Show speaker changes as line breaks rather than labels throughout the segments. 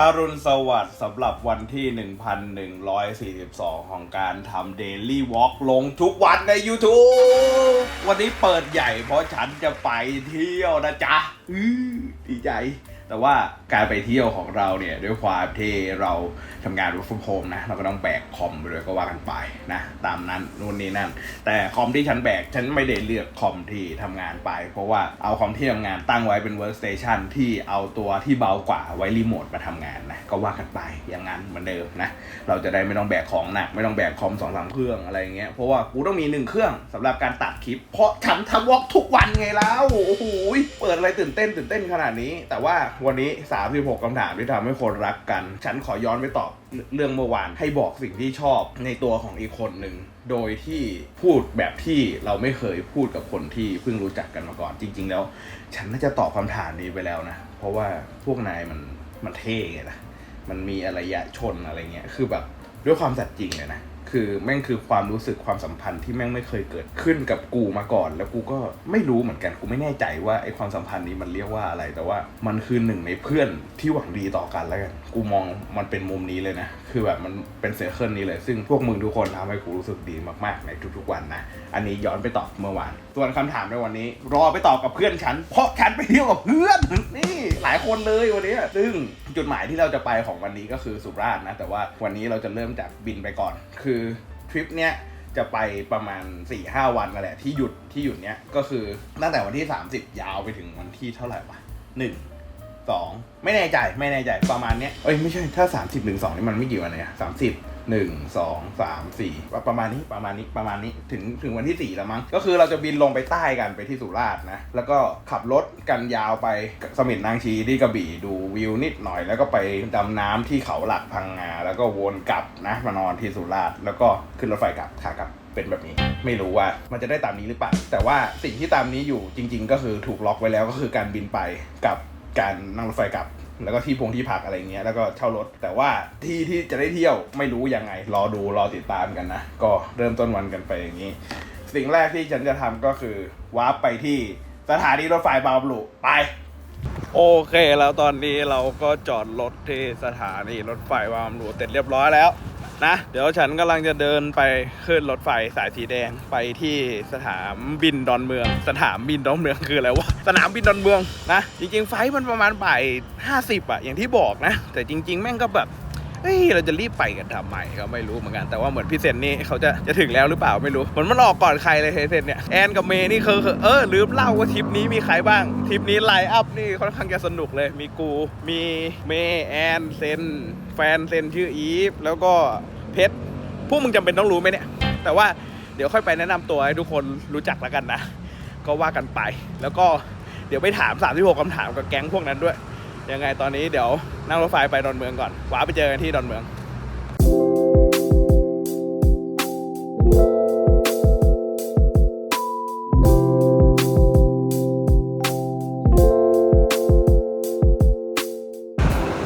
อรุณสวัสดิ์สำหรับวันที่ 1142 ของการทำ Daily Walk ลงทุกวันใน YouTube วันนี้เปิดใหญ่เพราะฉันจะไปเที่ยวนะจ๊ะดีใจ แต่ว่าการไปเที่ยวของเราเนี่ยด้วยความที่เราทำงาน work from home นะ เราก็ต้องแบกคอมไปด้วยก็ว่ากันไปนะ ตามนั้นนู่นนี่นั่น แต่คอมที่ฉันแบก ฉันไม่ได้เลือกคอมที่ทำงานไป เพราะว่าเอาคอมที่ทำงานตั้งไว้เป็น workstation ที่เอาตัวที่เบากว่าไว้รีโมทมาทำงานนะก็ว่ากันไปอย่างนั้นเหมือนเดิมนะ เราจะได้ไม่ต้องแบกของหนักไม่ต้องแบกคอมสองสามเครื่องอะไรอย่างเงี้ยเพราะว่ากูต้องมีหนึ่งเครื่องสำหรับการตัดคลิป เพราะฉันทำวอล์กทุกวันไงแล้วโอ้โหเปิดอะไรตื่นเต้นตื่นเต้นขนาดนี้ แต่ว่าวันนี้ 36คำถามที่ทำให้คนรักกัน ฉันขอย้อนไปตอบเรื่องเมื่อวานให้บอกสิ่งที่ชอบในตัวของอีกคนหนึ่ง โดยที่พูดแบบที่เราไม่เคยพูดกับคนที่เพิ่งรู้จักกันมาก่อน จริง ๆ แล้ว ฉันน่าจะตอบคำถามนี้ไปแล้วนะ เพราะว่าพวกนายมันมันเท่ไงนะ มันมีอารยะชนอะไรเงี้ย คือแบบด้วยความสัตย์จริงเลยนะ คือแม่งคือความรู้สึกความสัมพันธ์ที่แม่งไม่เคยเกิดขึ้นกับกูมาก่อน แล้วกูก็ไม่รู้เหมือนกันกูไม่แน่ใจว่าไอ้ความสัมพันธ์นี้มันเรียกว่าอะไรแต่ว่ามันคือหนึ่งในเพื่อนที่หวังดีต่อกันแล้วกันกูมองมันเป็นมุมนี้เลยนะ คือแบบมันเป็นเซอร์เคิลนี้เลย ซึ่งพวกมึงทุกคนทำให้กูรู้สึกดีมากๆในทุกๆวันนะ อันนี้ย้อนไปตอบเมื่อวาน ส่วนคำถามในวันนี้ รอไปตอบกับเพื่อนฉัน เพราะฉันไปเที่ยวกับเพื่อนนี่หลายคนเลยวันนี้ ซึ่งจุดหมายที่เราจะไปของวันนี้ก็คือสุราษฎร์นะ แต่ว่าวันนี้เราจะเริ่มจากบินไปก่อน คือทริปเนี้ยจะไปประมาณ4ี่ห้าวันนั่นแหละที่หยุดที่หยุดเนี้ยก็คือตั้งแต่วันที่ 30 ยาวไปถึงวันที่เท่าไหร่วะหนึ่ง สองไม่แน่ใจไม่แน่ใจประมาณเนี้ยเอ้ยไม่ใช่ถ้าสามสิบหนึ่งสองนี่มันไม่กี่วันเลยอะสามสิบหนึ่งสองสามสี่ประมาณนี้ประมาณนี้ประมาณนี้ถึงถึงวันที่สี่แล้วมั้งก็คือเราจะบินลงไปใต้กันไปที่สุราษฎร์นะแล้วก็ขับรถกันยาวไปสมิทนางชีที่กระบี่ดูวิวนิดหน่อย แล้วก็ไปดำน้ำที่เขาหลักพังงา แล้วก็วนกลับนะมานอนที่สุราษฎร์แล้วก็ขึ้นรถไฟกลับขากลับเป็นแบบนี้ไม่รู้ว่ามันจะได้ตามนี้หรือเปล่าแต่ว่าสิ่งที่ตามนี้อยู่จริง ๆ ก็คือถูกล็อกไว้แล้วก็คือการบินไปกับ การนั่งรถไฟกลับ แล้วก็ที่พงที่พักอะไรเงี้ยแล้วก็เช่ารถ แต่ว่าที่ที่จะได้เที่ยวไม่รู้ยังไง รอดูรอติดตามกันนะ ก็เริ่มต้นวันกันไปอย่างนี้ สิ่งแรกที่ฉันจะทำก็คือวาร์ปไปที่สถานีรถไฟบางบลูไป โอเคแล้วตอนนี้เราก็จอดรถที่สถานีรถไฟบางบลูเสร็จเรียบร้อยแล้ว นะ เดี๋ยวฉันกำลังจะเดินไปขึ้นรถไฟสายสีแดงไปที่สนามบินดอนเมือง สนามบินดอนเมืองคืออะไรวะสนามบินดอนเมืองนะจริงๆไฟมันประมาณบ่ายห้าสิบอะอย่างที่บอกนะ แต่จริง ๆ แม่งก็แบบ ฮ้ยเราจะรีบไปกันทำไมก็ไม่รู้เหมือนกันแต่ว่าเหมือนพี่เซนนี่เขาจะจะถึงแล้วหรือเปล่าไม่รู้เหมือนมันออกก่อนใครเลยเฮเซนเนี่ยแอนกับเมย์นี่คือคือเออลืมเล่าว่าทริปนี้มีใครบ้างทริปนี้ไลน์อัพนี่ค่อนข้างจะสนุกเลยมีกู มีเมย์แอนเซนแฟนเซนชื่ออีฟแล้วก็เพชรพวกมึงจำเป็นต้องรู้ไหมเนี่ย แต่ว่าเดี๋ยวค่อยไปแนะนำตัวให้ทุกคนรู้จักแล้วกันนะ ก็ว่ากันไป แล้วก็เดี๋ยวไปถาม 36คำถามกับแก๊งพวกนั้นด้วย ยังไงตอนนี้เดี๋ยวนั่งรถไฟไปดอนเมืองก่อนว้าไปเจอกันที่ดอนเมือง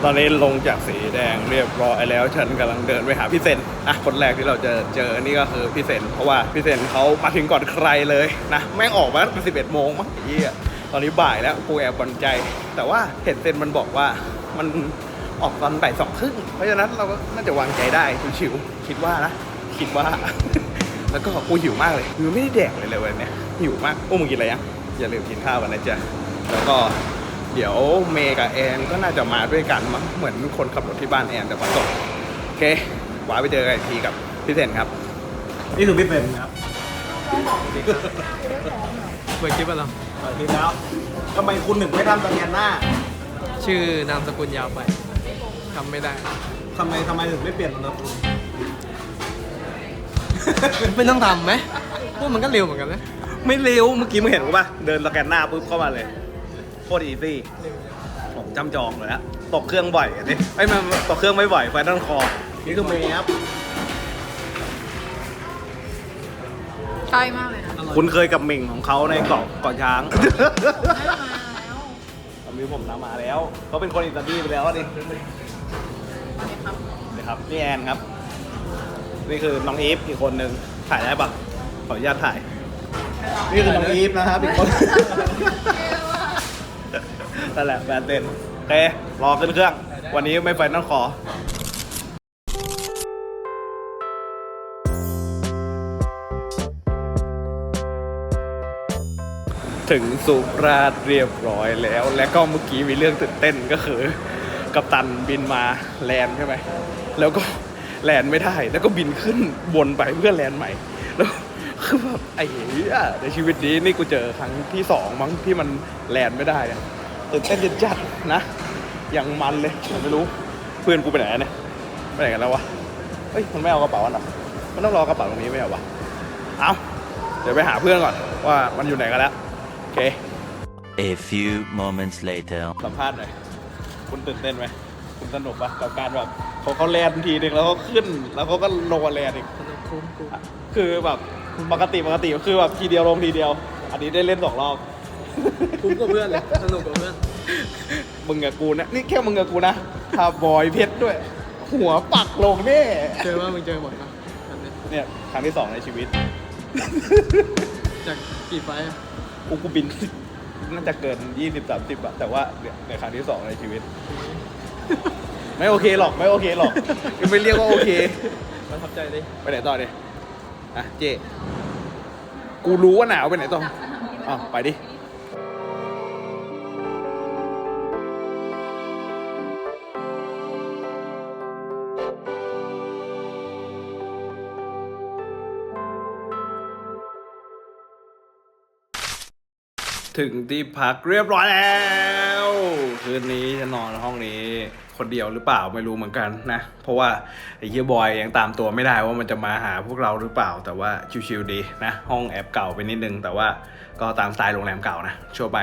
ตอนนี้ลงจากสีแดงเรียบร้อยแล้วฉันกำลังเดินไปหาพี่เซนอะคนแรกที่เราจะเจอนี่ก็คือพี่เซนเพราะว่าพี่เซนเขามาถึงก่อนใครเลยนะแม่งออกมาตั้งแต่สิบเอ็ดโมงมั้งไอ้เหี้ย ตอนนี้บ่ายแล้วกูแอบก่อนใจ แต่ว่าเห็นเซนมันบอกว่ามันออกตอนบ่ายสองครึ่งเพราะฉะนั้นเราก็น่าจะวางใจได้ชิวๆคิดว่านะคิดว่า แล้วก็กูหิวมากเลยคือไม่ได้แดกเลยเลยวันเนี้ยหิวมากโอ้มึงกินอะไรยังอย่าลืมกินข้าวกันนะจ๊ะแล้วก็เดี๋ยวเมย์กับแอนก็น่าจะมาด้วยกันมั้งเหมือนคนขับรถที่บ้านแอนแต่มาส่งโอเคว้าไปเจอกันอีกทีกับพี่เซนครับ นี่คือพี่เซนครับ
เปิดคลิปอะไรอ
เปิดคลิปแล้วทำไมคุณหนึ่งไม่ทำสแกนหน้า
ชื่อนามสกุลยาวไปทำไม่ได้
ทำไมทำไมถึงไม่เปลี่ยนนามสกุล
ไม่ต้องทำไหมพวกมันก็เร็วเหมือนกันนะ
ไม่เร็วเมื่อกี้มึงเห็นกูป่ะเดินสแกนหน้าปุ๊บเข้ามาเลยโคตรอีซี่ผมจำจองเลยฮะตกเครื่องบ่อยอันนี้ไอ้ยมันตกเครื่องไม่บ่อยไฟนั่นคอนี่คือเมย์ครับ
ใช่มากเลยนะ
คุณเคยกับเหม่งของเขาในเกาะเกาะช้าง
ได้มาแล้ว
ตอนนี้ผมนำมาแล้วเขาเป็นคนอิตาลีไปแล้วนี่
สวัสดีครับ
นี่ครับนี่แอนครับ นี่คือน้องอีฟอีกคนหนึ่งถ่ายได้ปะขออนุญาตถ่าย นี่คือน้องอีฟนะครับอีกคนนั่นแหละแฟนเต้นโอเครอขึ้นเครื่อง
ได้
วันนี้ไม่ไฟนอลคอ ถึงสุราษฎร์เรียบร้อยแล้ว และก็เมื่อกี้มีเรื่องตื่นเต้นก็คือกัปตันบินมาแลนด์ใช่ไหมแล้วก็แลนด์ไม่ได้แล้วก็บินขึ้นบนไปเพื่อแลนด์ใหม่ แล้วคือแบบไอ้เหี้ยในชีวิตนี้นี่กูเจอครั้งที่สองมั้งที่มันแลนด์ไม่ได้ตื่นเต้นจัดๆนะอย่างมันเลยไม่รู้เพื่อนกูไปไหนเนี่ยไปไหนกันแล้ววะเฮ้ยมันไม่เอากระเป๋าอันหรอมันต้องรอกระเป๋าตรงนี้ไม่เอาวะเอาเดี๋ยวไปหาเพื่อนก่อนว่ามันอยู่ไหนกันแล้ว เค
A few moments later.
สัมภาษณ์หน่อย คุณตื่นเต้นไหม คุณสนุกปะกับการแบบเขาเขาแลนทีหนึ่งแล้วเขาขึ้น แล้วเขาก็ลงมาแลนอีก
สนุกคุ้มคุ้ม
คือแบบปกติปกติคือแบบทีเดียวลงทีเดียว อันนี้ได้เล่นสองรอบ
คุ้มกับเพื่อนเลยสนุกกับเพื่อน
มึงกับกูนะ นี่แค่มึงกับกูนะทาบอยเพชรด้วย หัวปักลงแน่
เจอว่ามึงเจอหมดปะแบบนี้
เนี่ยครั้งที่สองในชีวิต
จากกี่ไฟล์อะ
กูกูบิน น่าจะเกินยี่สิบสามสิบอะแต่ว่าเนี่ยในครั้งที่สองในชีวิต ไม่โอเคหรอกไม่โอเคหรอกยังไม่เรียกว่าโอเค
ประทับใจดิ
ไปไหนต่อดิอะเจ กูรู้ว่าหนาวไปไหนต่ออ้าวไปดิ ถึงที่พักเรียบร้อยแล้ว คืนนี้จะนอนห้องนี้คนเดียวหรือเปล่าไม่รู้เหมือนกันนะ เพราะว่าไอ้เฮียบอยยังตามตัวไม่ได้ว่ามันจะมาหาพวกเราหรือเปล่า แต่ว่าชิวๆดีนะ ห้องแอบเก่าไปนิดนึง แต่ว่าก็ตามสไตล์โรงแรมเก่านะชั่วไป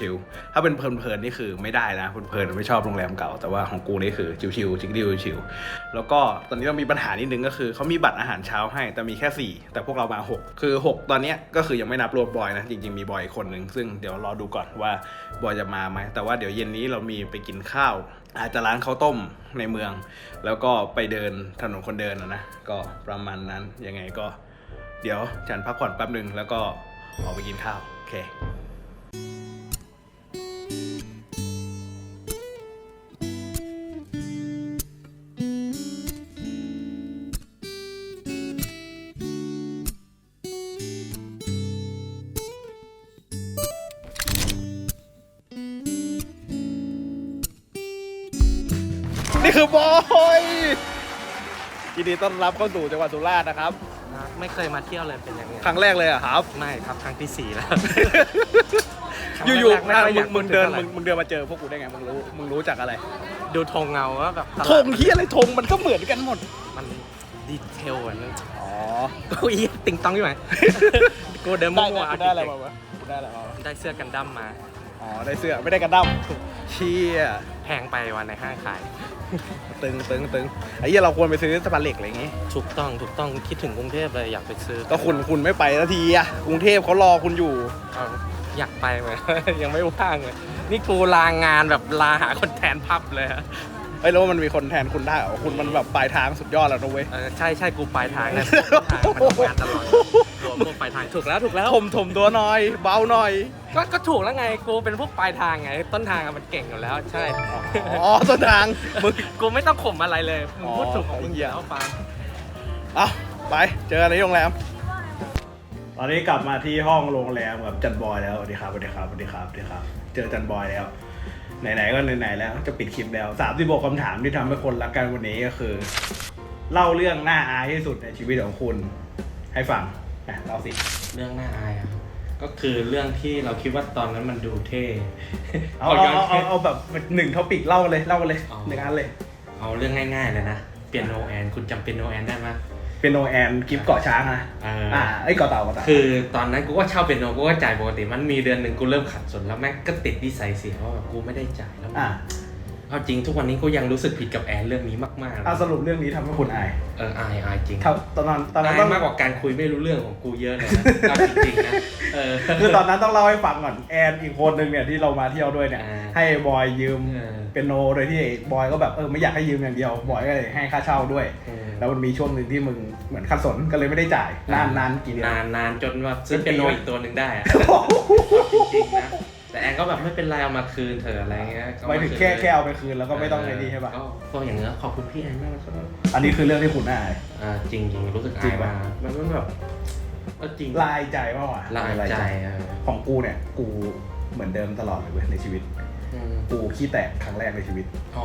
ชิวๆถ้าเป็นเพลินๆนี่คือไม่ได้นะเพลินๆไม่ชอบโรงแรมเก่าแต่ว่าของกูนี่คือชิวๆจิกดิวชิวๆแล้วก็ตอนนี้เรามีปัญหานิดนึงก็คือเขามีบัตรอาหารเช้าให้แต่มีแค่ 4 แต่พวกเรามาหกคือหกตอนนี้ก็คือยังไม่นับรวมบอยนะจริงๆมีบอยอีกคนหนึ่งซึ่งเดี๋ยวรอดูก่อนว่าบอยจะมาไหมแต่ว่าเดี๋ยวเย็นนี้เรามีไปกินข้าว อาจจะร้านข้าวต้มในเมือง แล้วก็ไปเดินถนนคนเดินนะนะก็ประมาณนั้นยังไงก็ เดี๋ยวฉันพักผ่อนแป๊บหนึ่งแล้วก็ออกไปกินข้าวโอเค คือบอยยินดีต้อนรับเข้าสู่จังหวัดสุราษฎร์นะครับ
ไม่เคยมาเที่ยวเลยเป็นอย่างเงี้ย
ครั้งแรกเลยเหรอะครับ
ไม่ครับครั้งที่สี่แล้ว
อยู่
ครั้
ๆ
ง
อะ
แรกไม่ค่อย
มึงมึงเดิน
อยากพู
มึ
ด
ง
ถึง
มึงเดินมาเจอพวกกูได้ไงมึงรู้มึงรู้จากอะไร
ดูธงเงาว่าแบบต
ธ
ลาด
งที่อะไรธงมันก็เหมือนกันหมด
มันดีเทลอะนึง
อ๋อ
กูอีติงตองอยู่ไหมกูเดินมั่
ได้
ว
ได้
ๆ
ได้อะไรมาวะกูได้อะไรมาวะ
ได้เสื้อกันดั้มมา
อ๋อได้เสื้อไม่ได้กระดั้มเชี่ย
แพงไปวันในห้างขาย
ตึงตึงตึงไอ้เหี้ยเราควรไปซื้อสะพานเหล็กอะไรอย่างงี้
ถูกต้องถูกต้องคิดถึงกรุงเทพเลยอยากไปซื้อ
ก็คุณคุณไม่ไปสักทีอะกรุงเทพเขารอคุณอยู่
เอาอยากไปไหมยังไม่ว่างเลย นี่กูลางานแบบลาหาคนแทนพับเลยอะ
เอ้ยแล้วมันมีคนแทนคุณได้เหรอคุณมันแบบปลายทางสุดยอดแล้วนะเว้ย
เออใช่ใช่กูปลายทางนะทางมันทำงานตลอดรวมพวกปลายทางถูกแล้วถูกแล้ว
ถมถมตัวหน่อย เบาหน่อย
ก็ก็ถูกแล้วไงกูเป็นพวกปลายทางไง ต้นทางอะมันเก่งอยู่แล้ว ใช่
อ๋อต้นทางมึง
กูไม่ต้องข่มอะไรเลยมึงพูดถูกของมึง
อ๋อ
แล้วปา
เอาไปเจอกันในโรงแรม ตอนนี้กลับมาที่ห้องโรงแรมกับจันบอยแล้วสวัสดีครับสวัสดีครับสวัสดีครับสวัสดีครับ เจอจันบอยแล้ว ไหนๆก็ไหนๆแล้วจะปิดคลิปแล้วสามสิบกคำถามที่ทำให้คนรักกันวันนี้ก็คือ เล่าเรื่องน่าอายที่สุดในชีวิตของคุณ ให้ฟังอะเล่าสิ
เรื่องน่าอายอะก็คือเรื่องที่เราคิดว่าตอนนั้นมันดูเท่
เอาเอาเอาเอาเอาแบบหนึ่งท็อปิกเล่าเลยเล่าเลย
อ๋อ
หนึ่งอันเลย
เอาเรื่องง่ายๆเลยนะเปียโนแอน คุณจำเปียโนแอนได้ไหม
เป็นโนแอนกิฟต์เกาะช้างนะ
เอออ่
อ่าไอ้ยเกาะเต่าเกาะเต่า
คือตอนนั้นกูก็เช่าเปียโนกูก็จ่ายปกติมันมีเดือนหนึ่งกูเริ่มขัดสนแล้วแม่งก็ติดนิสัยเสียว่าแบบกูไม่ได้จ่ายแล้ว
อ่า
เอาจริงทุกวันนี้กูยังรู้สึกผิดกับแอนเรื่องนี้มากๆเลย
เอาสรุปเรื่องนี้ทำให้คุณอาย
เอออายอายจริง
เท่าตอนนั้นตอนนั้น
อาย
ต้อง
มากกว่าการคุยไม่รู้เรื่องของกูเยอะเลยนะเอาจริงๆนะเออ
คือตอนนั้นต้องเล่าให้ฟังก่อนแอนอีกคนนึงเนี่ยที่เรามาเที่ยวด้วยเนี่ย
อ่า
ให้บอยยืม
เออ
เป็นโนโดยที่บอยก็แบบเออไม่อยากให้ยืมอย่างเดียวบอยก็เลยให้ค่าเช่าด้วย
เออ
แล้วมันมีช่วงหนึ่งที่มึงเหมือนขัดสนก็เลยไม่ได้จ่ายนานนานกี่เดือน
นานนานจนว่าซื้อ
เป็นปี
เปียโน
ไหม
อีกตัวหนึ่งได้อะจริงๆนะ แต่แอนก็แบบไม่เป็นไรเอามาคืนเถอะอะไรเงี้ยก็
หมายถึง
คืน
แค่แค่เอาไปคืนแล้วก็ไม่ต้องไอ้นี่ใช่ปะ
ก็ก็อย่างเงี้ยขอบคุณพี่แอนมากนะครับ
อันนี้คือเรื่องที่คุณน่าอาย
อ่าจริงจริงๆรู้สึก
จริ
อางย
ปะ
มากมันมันแบบก็จริง
ลายใจมากกว่า
ลายใจอะ
ของกูเนี่ย กูเหมือนเดิมตลอดเลยเว้ยในชีวิต
อืม
กูขี้แตกครั้งแรกในชีวิต
อ๋อ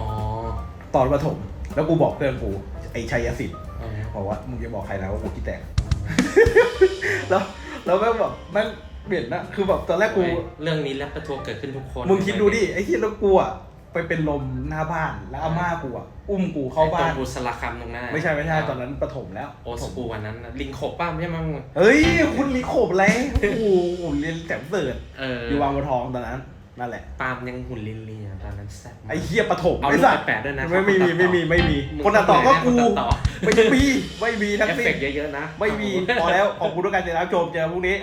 ตอนประถม แล้วกูบอกเพื่อนกูไอ้ชัยสิทธิ์
อ๋อ
บอกว่ามึงจะบอกใครนะว่ากูขี้แตก แล้วแล้วแม่งแบบแม่ง เปลี่ยนนะคือแบบตอนแรกกู
เรื่องนี้แล้วประท้วงเกิดขึ้นทุกคน
มึงคิดดูดิไอ้ที่แล้วกูอะไปเป็นลมหน้าบ้านแล้วอาม่ากูอะอุ้มกูเข้าบ้าน
ไอ้ตรงบุษราคำตรงหน้า
ไม่ใช่ไม่ใช่ตอนนั้นประถมแล้ว
โอสกูวันนั้นน่ะลิงขบป้าไม่ใช่มั้ง
เฮ้ยคุณลิโขบแล้วโอ้โหผมเรียนแถมเสิร์ต
เออ
อยู่วางบัวทองตอนนั้นนั่นแหละ
ปาล์มยังหุ่นลินลีอะตอนนั้นแซ่บมาก
ไอ้เฮียประถม
เอา
ไอ้
รูป
สัต
ไปแปะด้วยนะ
ไม่มีไม่มีไม่มี
มึง
คนตัดต่อก็กู
คนตัดต่อ
ไม่มีไม่มีทั้ง
เอฟ
สิ้
เฟ
น
กต์เยอะๆนะ
ไม่มีพอแล้วขอบคุณทุกการติดตามชมเจอกันพรุ่งนี้